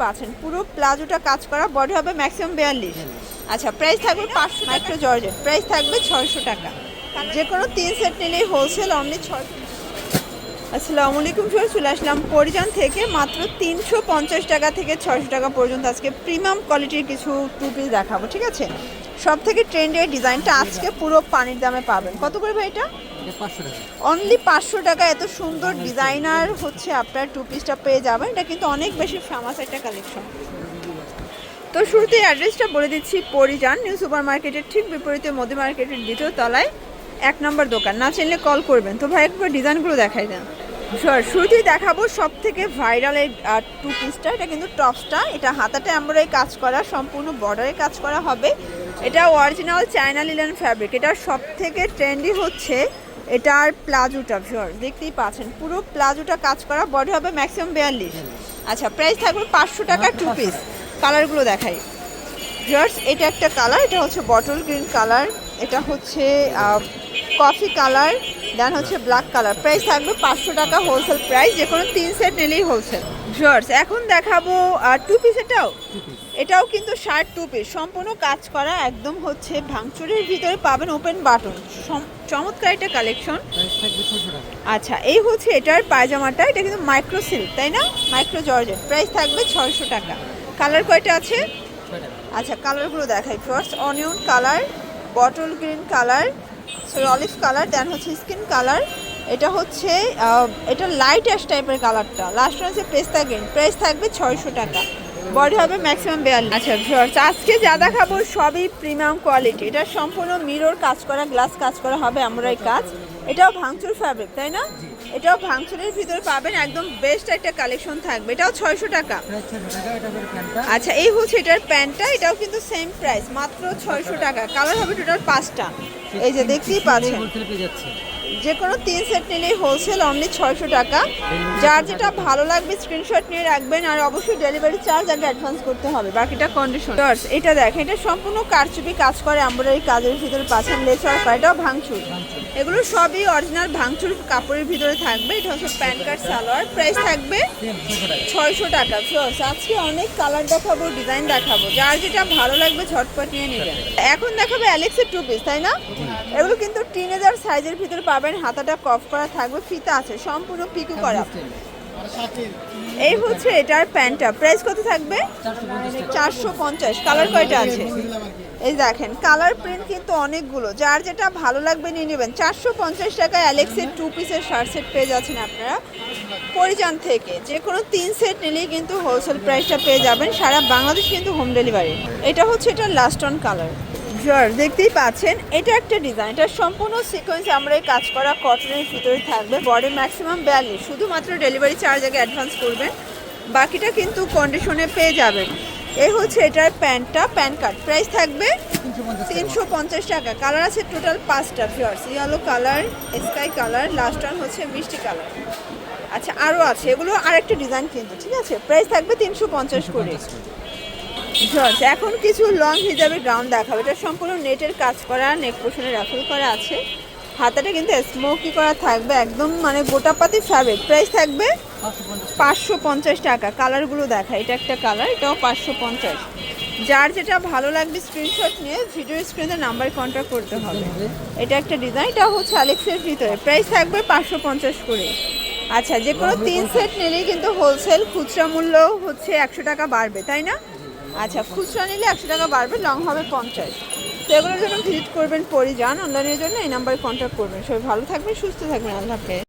পাচ্ছেন। পুরো প্লাজোটা কাজ করা বডি হবে ম্যাক্সিমাম বিয়াল্লিশ। আচ্ছা প্রাইস থাকবে পাঁচশো মাইক্রো জর্জেট। প্রাইস থাকবে ছয়শো টাকা। যে কোনো তিন সেট নিলেই হোলসেল অনলি ছয় আসসালামু আলাইকুম সবাই চলে আসলাম পরিজান থেকে। মাত্র তিনশো পঞ্চাশ টাকা থেকে ছয়শো টাকা পর্যন্ত আজকে প্রিমিয়াম কোয়ালিটির কিছু টু পিস দেখাবো ঠিক আছে? সব থেকে ট্রেন্ডের ডিজাইনটা আজকে পুরো পানির দামে পাবেন। কত করে ভাই এটা? অনলি পাঁচশো টাকা। এত সুন্দর ডিজাইনার হচ্ছে আপনার টু পিসটা পেয়ে যাবেন। এটা কিন্তু অনেক বেশি ফেমাস একটা কালেকশন তো শুরুতে অ্যাড্রেসটা বলে দিচ্ছি পরিজান নিউ সুপার মার্কেটের ঠিক বিপরীতে মোদি মার্কেটের দ্বিতীয় তলায় এক নম্বর দোকান। না চিনলে কল করবেন। তো ভাই একবার ডিজাইনগুলো দেখাই দেন। শুরুতেই দেখাবো সব থেকে ভাইরাল এই টু। পিসটা এটা কিন্তু টপসটা এটা হাতাতে আমরা কাজ করা সম্পূর্ণ বর্ডারে কাজ করা হবে। এটা অরিজিনাল চায়না লিলেন ফ্যাব্রিক এটা সব থেকে ট্রেন্ডি হচ্ছে এটার প্লাজোটা ভিওর দেখতেই পাচ্ছেন। পুরো প্লাজোটা কাজ করা বডি হবে ম্যাক্সিমাম বিয়াল্লিশ। আচ্ছা প্রাইস থাকবে পাঁচশো টাকা টু পিস কালারগুলো দেখাই। ভিওর্স এটা একটা কালার এটা হচ্ছে বটল গ্রিন কালার এটা হচ্ছে কফি কালার দেন হচ্ছে ব্ল্যাক কালার প্রাইস থাকবে পাঁচশো টাকা হোলসেল প্রাইস যে কোনো তিন সেট নিলেই হোলসেল ভিওর্স এখন দেখাবো টু পিস এটাও? এটাও কিন্তু শার্ট টু পিস সম্পূর্ণ কাজ করা একদম হচ্ছে ভাঙচুরের ভিতরে পাবেন ওপেন বাটন চমৎকার একটা কালেকশন আচ্ছা এই হচ্ছে এটার পায়জামাটা। এটা কিন্তু মাইক্রো সিল্ক তাই না? মাইক্রো জর্জেট প্রাইস থাকবে ছয়শো টাকা। কালার কয়টা আছে? আচ্ছা কালারগুলো দেখাই। First onion colour bottle green colour sorry olive colour then হচ্ছে স্কিন কালার এটা হচ্ছে এটা লাইট অ্যাশ টাইপের কালারটা লাস্ট হচ্ছে পেস্তা গ্রিন প্রাইস থাকবে ছয়শো টাকা। বডি হবে ম্যাক্সিমাম বিয়াল্লিশ। আচ্ছা ভিউয়ার্স আজকে যা দেখাবো সবই প্রিমিয়াম কোয়ালিটি এটা সম্পূর্ণ মিরর কাজ করা গ্লাস কাজ করা হবে আমরা এই কাজ। এটাও ভাঙচুর ফ্যাব্রিক তাই না? এটাও ভাঙচুরের ভিতরে পাবেন, একদম বেস্ট একটা কালেকশন থাকবে। এটাও ছয়শো টাকা। আচ্ছা এই হচ্ছে এটার প্যান্টটা। এটাও কিন্তু সেম প্রাইস মাত্র ছয়শো টাকা। কালার হবে টোটাল পাঁচটা। এই যে দেখতেই পাচ্ছেন। যে কোনো তিন সেট নিলেই হোলসেল অনলি ছয়শো টাকা। যার যেটা ভালো লাগবে স্ক্রিনশট নিয়ে রাখবেন আর অবশ্যই ডেলিভারি চার্জ আগে অ্যাডভান্স করতে হবে। বাকিটা কন্ডিশন এটা দেখেন, এটা সম্পূর্ণ কারচুপি কাজ করে আমরা কাজের ভিতরে পাচ্ছেন লেচার এটাও ভাঙচুর। এগুলো সবই অরিজিনাল ভাঙচুর কাপড়ের ভিতরে থাকবে। এটা হচ্ছে প্যান্ট কার্ড সালোয়ার। প্রাইস থাকবে ছয়শো টাকা। ফিওর্স আজকে অনেক কালার দেখাবো ডিজাইন দেখাবো। যার যেটা ভালো লাগবে ঝটপট নিয়ে নেবেন। এখন দেখাবে অ্যালেক্সের টু পিস তাই না? এগুলো কিন্তু টিনেজার সাইজের ভিতরে পাবেন হাতাটা কফ করা থাকবে ফিতা আছে সম্পূর্ণ পিকু করা। এই হচ্ছে এটার প্যান্টটা। প্রাইস কত থাকবে? চারশো পঞ্চাশ। কালার কয়টা আছে? এই দেখেন কালার প্রিন্ট কিন্তু অনেকগুলো। যার যেটা ভালো লাগবে নিয়ে নেবেন। চারশো পঞ্চাশ টাকায় অ্যালেক্সের টু পিসের শার্ট সেট পেয়ে যাচ্ছেন আপনারা। পরিজান থেকে যে কোনো তিন সেট নিলেই কিন্তু হোলসেল প্রাইসটা পেয়ে যাবেন। সারা বাংলাদেশ কিন্তু হোম ডেলিভারি এটা হচ্ছে এটা লাস্ট অন কালার জর দেখতেই পাচ্ছেন এটা একটা ডিজাইন এটা সম্পূর্ণ সিকোয়েন্স আমরা এই কাজ করা কটনের ভিতরে থাকবে বডি ম্যাক্সিমাম বিয়াল্লিশ শুধুমাত্র ডেলিভারি চার্জ আগে অ্যাডভান্স করবেন বাকিটা কিন্তু কন্ডিশনে পেয়ে যাবেন। এই হচ্ছে এটার প্যান্টটা প্যান কার্ড প্রাইস থাকবে তিনশো পঞ্চাশ টাকা। কালার আছে টোটাল পাঁচটা fierce yellow colour sky colour last one হচ্ছে মিষ্টি কালার আচ্ছা আরও আছে এগুলো আরেকটা ডিজাইন কিন্তু ঠিক আছে? প্রাইস থাকবে তিনশো পঞ্চাশ করে। ভিউয়ার্স, এখন কিছু লং হিজাবের গ্রাউন্ড দেখাবো। এটা সম্পূর্ণ নেটের কাজ করা নেক পোষণে রাফেল করা আছে। হাতাটা কিন্তু স্মোকি করা থাকবে একদম মানে গোটাপাতি ফ্যাব্রিক প্রাইস থাকবে পাঁচশো পঞ্চাশ পাঁচশো পঞ্চাশ টাকা কালারগুলো দেখা এটা একটা কালার এটাও পাঁচশো পঞ্চাশ। যার যেটা ভালো লাগবে স্ক্রিনশট নিয়ে ভিডিও স্ক্রিনে নাম্বার কন্ট্যাক্ট করতে হবে। এটা একটা ডিজাইন এটা হচ্ছে অ্যালেক্সের ভিতরে। প্রাইস থাকবে পাঁচশো পঞ্চাশ করে। আচ্ছা যে কোনো তিন সেট নিলেই কিন্তু হোলসেল খুচরা মূল্য হচ্ছে একশো টাকা বাড়বে তাই না? আচ্ছা খুচরা নিলে একশো টাকা বাড়বে লং হবে পঞ্চাশ। তো এগুলোর জন্য ভিজিট করবেন পরিযান অনলাইনের জন্য এই নাম্বারে কন্ট্যাক্ট করবেন। সবাই ভালো থাকবেন, সুস্থ থাকবেন, আল্লাহ